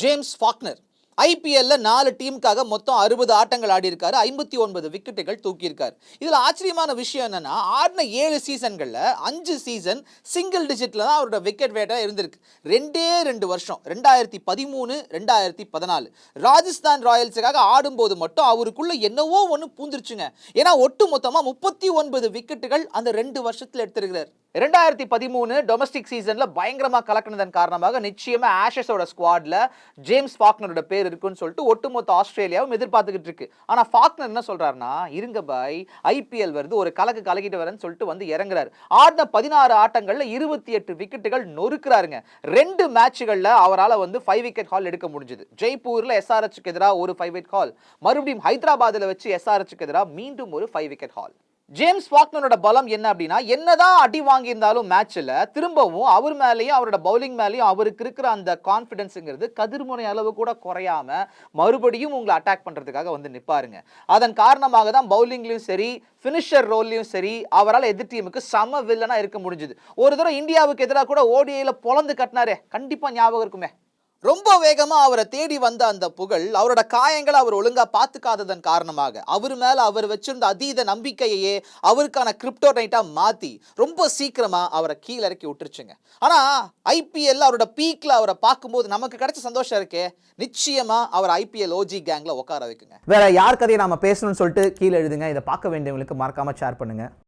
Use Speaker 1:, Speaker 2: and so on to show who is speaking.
Speaker 1: James Faulkner ஐபிஎல்ல நாலு டீமுக்காக மொத்தம் அறுபது ஆட்டங்கள் ஆடி இருக்காரு ஐம்பத்தி ஒன்பது விக்கெட்டுகள் தூக்கியிருக்காரு. இதில் ஆச்சரியமான விஷயம் என்னன்னா ஆடின ஏழு சீசன்களில் அஞ்சு சீசன் சிங்கிள் டிஜிட்டில் தான் அவரோட விக்கெட் வேட்டாக இருந்திருக்கு. ரெண்டே ரெண்டு வருஷம் ரெண்டாயிரத்தி பதிமூணு ரெண்டாயிரத்தி பதினாலு. ராஜஸ்தான் ராயல்ஸுக்காக ஆடும்போது மட்டும் அவருக்குள்ள என்னவோ ஒன்று பூந்துருச்சுங்க. ஏன்னா ஒட்டு மொத்தமாக முப்பத்தி ஒன்பது விக்கெட்டுகள் அந்த ரெண்டு வருஷத்தில் எடுத்திருக்கிறார். ரெண்டாயிரத்தி பதிமூணு டொமஸ்டிக் சீசனில் பயங்கரமாக கலக்கினதன் காரணமாக நிச்சயமாக ஆஷஸோட ஸ்குவாடில் ஜேம்ஸ் ஃபாக்னரோட பேர் இருக்குன்னு சொல்லிட்டு ஒட்டுமொத்த ஆஸ்திரேலியாவும் எதிர்பார்த்துக்கிட்டு இருக்கு. ஆனால் ஃபாக்னர் என்ன சொல்கிறாருன்னா இருங்க பாய் ஐபிஎல் வருது ஒரு கலக்கு கலக்கிட்டு வரேன்னு சொல்லிட்டு வந்து இறங்குறாரு. ஆடின பதினாறு ஆட்டங்களில் இருபத்தி எட்டு விக்கெட்டுகள் நொறுக்கிறாருங்க. ரெண்டு மேட்சுகளில் அவரால் வந்து ஃபைவ் விக்கெட் ஹால் எடுக்க முடிஞ்சது. ஜெய்ப்பூரில் எஸ்ஆர்எச்சுக்கு எதிராக ஒரு ஃபைவ் விக்கெட் ஹால் மறுபடியும் ஹைதராபாத்தில் வச்சு எஸ்ஆர்எச்சுக்கு எதிராக மீண்டும் ஒரு ஃபைவ் விக்கெட் ஹால் ஜேம்ஸ் வாக்மனோட பலம் என்ன அப்படின்னா என்னதான் அடி வாங்கியிருந்தாலும் மேட்ச்சில் திரும்பவும் அவர் மேலேயும் அவரோட பவுலிங் மேலேயும் அவருக்கு இருக்கிற அந்த கான்ஃபிடென்ஸுங்கிறது கதிர்முனை அளவு கூட குறையாம மறுபடியும் உங்களை அட்டாக் பண்ணுறதுக்காக வந்து நிற்பாருங்க அதன் காரணமாக தான் பவுலிங்லேயும் சரி ஃபினிஷர் ரோல்லையும் சரி அவரால் எதிர் டீமுக்கு சம வில்லனாக இருக்க முடிஞ்சுது. ஒரு தடவை இந்தியாவுக்கு எதிராக கூட ஓடிஐயில் பொழந்து கட்டினாரே கண்டிப்பாக ஞாபகம் இருக்குமே. ரொம்ப வேகமாக அவரை தேடி வந்த அந்த புகழ் அவரோட காயங்களை அவர் ஒழுங்காக பார்த்துக்காததன் காரணமாக அவர் மேலே அவர் வச்சிருந்த அதீத நம்பிக்கையையே அவருக்கான கிரிப்டோ நைட்டாக மாற்றி ரொம்ப சீக்கிரமாக அவரை கீழே இறக்கி விட்டுருச்சுங்க. ஆனால் ஐபிஎல் அவரோட பீக்கில் அவரை பார்க்கும்போது நமக்கு கிடைச்ச சந்தோஷம் இருக்கே நிச்சயமாக அவர் ஐபிஎல் ஓஜி கேங்கில் உட்கார வைக்குங்க.
Speaker 2: வேற யார் கதையை நாம பேசணும்னு சொல்லிட்டு கீழே எழுதுங்க. இதை பார்க்க வேண்டியவங்களுக்கு மறக்காமல் ஷேர் பண்ணுங்கள்